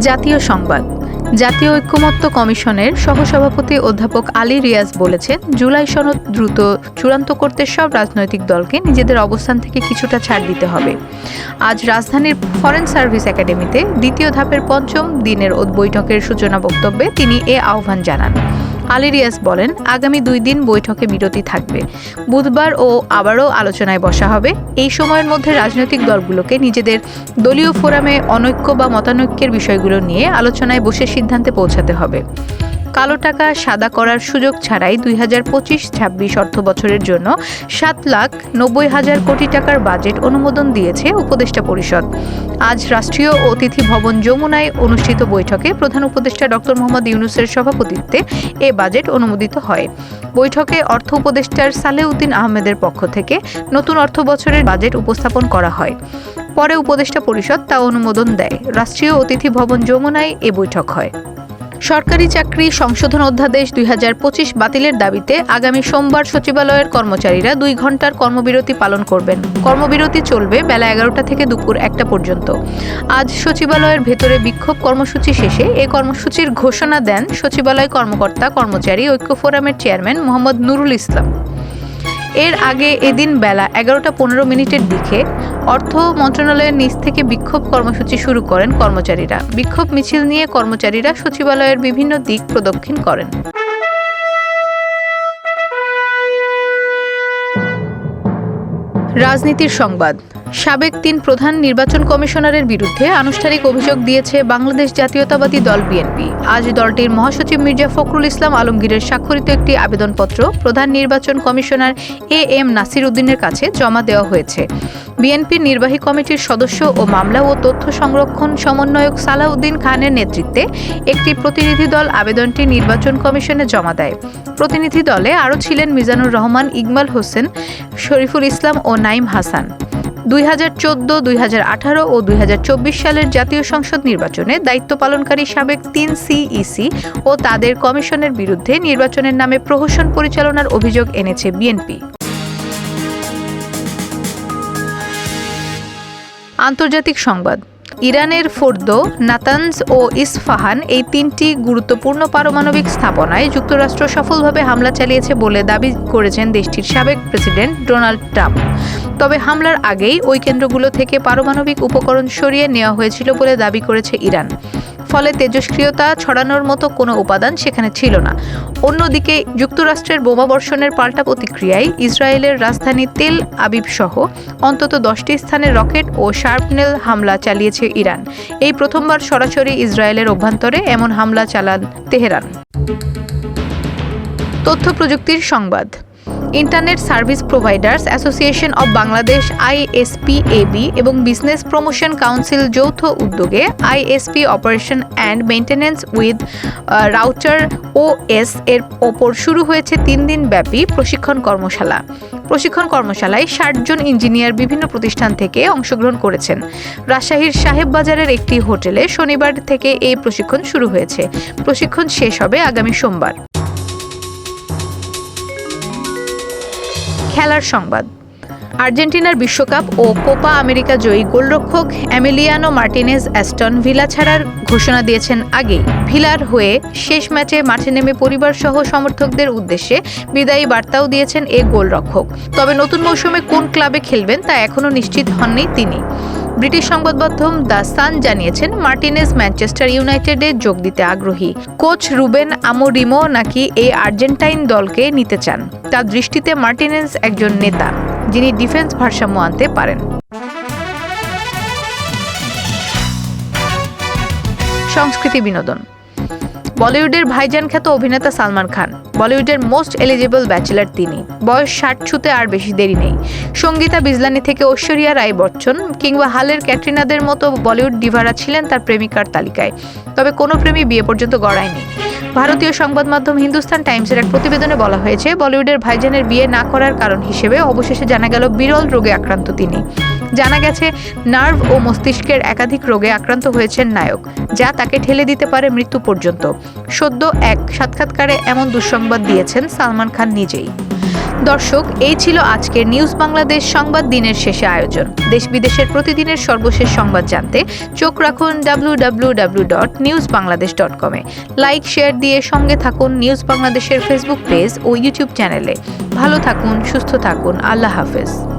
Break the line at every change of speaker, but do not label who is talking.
জাতীয় সংবাদ। জাতীয় ঐক্যমত্য কমিশনের সহসভাপতি অধ্যাপক আলী রিয়াজ বলেছেন, জুলাই সনদ দ্রুত চূড়ান্ত করতে সব রাজনৈতিক দলকে নিজেদের অবস্থান থেকে কিছুটা ছাড় দিতে হবে। আজ রাজধানীর ফরেন সার্ভিস একাডেমিতে দ্বিতীয় ধাপের পঞ্চম দিনের বৈঠকের সূচনা বক্তব্যে তিনি এ আহ্বান জানান। আলী বলেন, আগামী দুই দিন বৈঠকে বিরতি থাকবে। বুধবার ও আবারও আলোচনায় বসা হবে। এই সময়ের মধ্যে রাজনৈতিক দলগুলোকে নিজেদের দলীয় ফোরামে অনৈক্য বা মতানৈক্যের বিষয়গুলো নিয়ে আলোচনায় বসে সিদ্ধান্তে পৌঁছাতে হবে। কালো টাকা সাদা করার সুযোগ ছাড়াই দুই হাজার পঁচিশ ছাব্বিশ অর্থ বছরের জন্য সাত লাখ নব্বই হাজার কোটি টাকার বাজেট অনুমোদন দিয়েছে উপদেষ্টা পরিষদ। আজ রাষ্ট্রীয় অতিথি ভবন যমুনায় অনুষ্ঠিত বৈঠকে প্রধান উপদেষ্টা ডক্টর মোহাম্মদ ইউনুসের সভাপতিত্বে এ বাজেট অনুমোদিত হয়। বৈঠকে অর্থ উপদেষ্টার সালেউদ্দিন আহমেদের পক্ষ থেকে নতুন অর্থ বছরের বাজেট উপস্থাপন করা হয়। পরে উপদেষ্টা পরিষদ তা অনুমোদন দেয়। রাষ্ট্রীয় অতিথি ভবন যমুনায় এ বৈঠক হয়। সরকারি চাকরি সংশোধন অধ্যাদেশ দুই হাজার পঁচিশ বাতিলের দাবিতে আগামী সোমবার সচিবালয়ের কর্মচারীরা দুই ঘণ্টার কর্মবিরতি পালন করবেন। কর্মবিরতি চলবে বেলা এগারোটা থেকে দুপুর একটা পর্যন্ত। আজ সচিবালয়ের ভেতরে বিক্ষোভ কর্মসূচি শেষে এ কর্মসূচির ঘোষণা দেন সচিবালয় কর্মকর্তা, কর্মচারী, ঐক্য ফোরামের চেয়ারম্যান মোহাম্মদ নুরুল ইসলাম। এর আগে এদিন বেলা এগারোটা পনেরো মিনিটের দিকে অর্থ মন্ত্রণালয়ের নিচ থেকে বিক্ষোভ কর্মসূচি শুরু করেন কর্মচারীরা। বিক্ষোভ মিছিল নিয়ে কর্মচারীরা সচিবালয়ের বিভিন্ন দিক প্রদক্ষিণ করেন। রাজনীতির সংবাদ। সাবেক তিন প্রধান নির্বাচন কমিশনারের বিরুদ্ধে আনুষ্ঠানিক অভিযোগ দিয়েছে বাংলাদেশ জাতীয়তাবাদী দল বিএনপি। আজ দলটির মহাসচিব মির্জা ফখরুল ইসলাম আলমগীরের স্বাক্ষরিত একটি আবেদনপত্র প্রধান নির্বাচন কমিশনার এ এম নাসির উদ্দিনের কাছে জমা দেওয়া হয়েছে। বিএনপির নির্বাহী কমিটির সদস্য ও মামলা ও তথ্য সংরক্ষণ সমন্বয়ক সালাউদ্দিন খানের নেতৃত্বে একটি প্রতিনিধি দল আবেদনটি নির্বাচন কমিশনে জমা দেয়। প্রতিনিধি দলে আরও ছিলেন মিজানুর রহমান, ইকবাল হোসেন, শরীফুল ইসলাম ও নাইম হাসান। দুই হাজার চোদ্দ, দুই হাজার আঠারো ও দুই হাজার চব্বিশ সালের জাতীয় সংসদ নির্বাচনে দায়িত্ব পালনকারী সাবেক তিন সিইসি ও তাদের কমিশনের বিরুদ্ধে নির্বাচনের নামে প্রহসন পরিচালনার অভিযোগ এনেছে বিএনপি। আন্তর্জাতিক সংবাদ। ইরানের ফোর্দো নাতানস ও ইসফাহান এই তিনটি গুরুত্বপূর্ণ পারমাণবিক স্থাপনায় যুক্তরাষ্ট্র সফলভাবে হামলা চালিয়েছে বলে দাবি করেছেন দেশটির সাবেক প্রেসিডেন্ট ডোনাল্ড ট্রাম্প। তবে হামলার আগেই ওই কেন্দ্রগুলো থেকে পারমাণবিক উপকরণ সরিয়ে নেওয়া হয়েছিল বলে দাবি করেছে ইরান। ফলে তেজস্ক্রিয়তা ছড়ানোর মতো কোনো উপাদান সেখানে ছিল না। অন্যদিকে যুক্তরাষ্ট্রের বোমাবর্ষণের পাল্টা প্রতিক্রিয়ায় ইসরায়েলের রাজধানী তেল আবিব সহ অন্তত দশটি স্থানে রকেট ও শার্পনেল হামলা চালিয়েছে ইরান। এই প্রথমবার সরাসরি ইসরায়েলের অভ্যন্তরে এমন হামলা চালান তেহরান। তথ্য প্রযুক্তির সংবাদ। Internet service providers association of Bangladesh ISPAB এবং বিজনেস প্রমোশন কাউন্সিল যৌথ উদ্যোগে ISP operation and maintenance with router OS S এর ওপর শুরু হয়েছে তিন দিন ব্যাপী প্রশিক্ষণ কর্মশালা। প্রশিক্ষণ কর্মশালায় ষাট জন ইঞ্জিনিয়ার বিভিন্ন প্রতিষ্ঠান থেকে অংশগ্রহণ করেছেন। রাজশাহীর সাহেব বাজারের একটি হোটেলে শনিবার থেকে এই প্রশিক্ষণ শুরু হয়েছে। প্রশিক্ষণ শেষ হবে আগামী সোমবার। খেলার সংবাদ। আর্জেন্টিনার বিশ্বকাপ ও কোপা আমেরিকা জয়ী গোলরক্ষক অ্যামিলিয়ানো মার্টিনেজ অ্যাস্টন ভিলা ছাড়ার ঘোষণা দিয়েছেন আগে ভিলার হয়ে শেষ ম্যাচে মাঠে নেমে পরিবার সহ সমর্থকদের উদ্দেশ্যে বিদায়ী বার্তাও দিয়েছেন এ গোলরক্ষক। তবে নতুন মৌসুমে কোন ক্লাবে খেলবেন তা এখনও নিশ্চিত হননি তিনি। ব্রিটিশ সংবাদ মাধ্যম দ্য সান জানিয়েছেন মার্টিনেজ ম্যানচেস্টার ইউনাইটেডে যোগ দিতে আগ্রহী। কোচ রুবেন আমোরিমো নাকি এই আর্জেন্টাইন দলকে নিতে চান? তার দৃষ্টিতে মার্টিনেজ একজন নেতা, যিনি ডিফেন্স ভারসাম্য আনতে পারেন। সংস্কৃতি বিনোদন। বলিউডের ভাইজান খ্যাত অভিনেতা সালমান খান বলিউডের মোস্ট এলিজিবল ব্যাচেলার তিনি। বয়স ষাট ছুতে আর বেশি দেরি নেই। সঙ্গীতা বিজলানি থেকে ঐশ্বরিয়া রায় বচ্চন কিংবা হালের ক্যাটরিনাদের মতো বলিউড ডিভারা ছিলেন তার প্রেমিকার তালিকায়। তবে কোনো প্রেমী বিয়ে পর্যন্ত গড়ায়নি। ভারতীয় সংবাদ মাধ্যম হিন্দুস্তান টাইমসের এক প্রতিবেদনে বলা হয়েছে, বলিউডের ভাইজানের বিয়ে না করার কারণ হিসেবে অবশেষে জানা গেল বিরল রোগে আক্রান্ত তিনি। জানা গেছে, নার্ভ ও মস্তিষ্কের একাধিক রোগে আক্রান্ত হয়েছেন নায়ক, যা তাকে ঠেলে দিতে পারে মৃত্যু পর্যন্ত। সদ্য এক সাক্ষাৎকারে এমন দুঃসংবাদ দিয়েছেন সালমান খান নিজেই। দর্শক, এই ছিল আজকের নিউজ বাংলাদেশ সংবাদ দিনের শেষে আয়োজন। দেশ বিদেশের প্রতিদিনের সর্বশেষ সংবাদ জানতে চোখ রাখুন W dot news Bangladesh dot like, share দিয়ে সঙ্গে থাকুন নিউজ বাংলাদেশের ফেসবুক পেজ ও ইউটিউব চ্যানেলে ভালো থাকুন, সুস্থ থাকুন, আল্লাহ হাফেজ।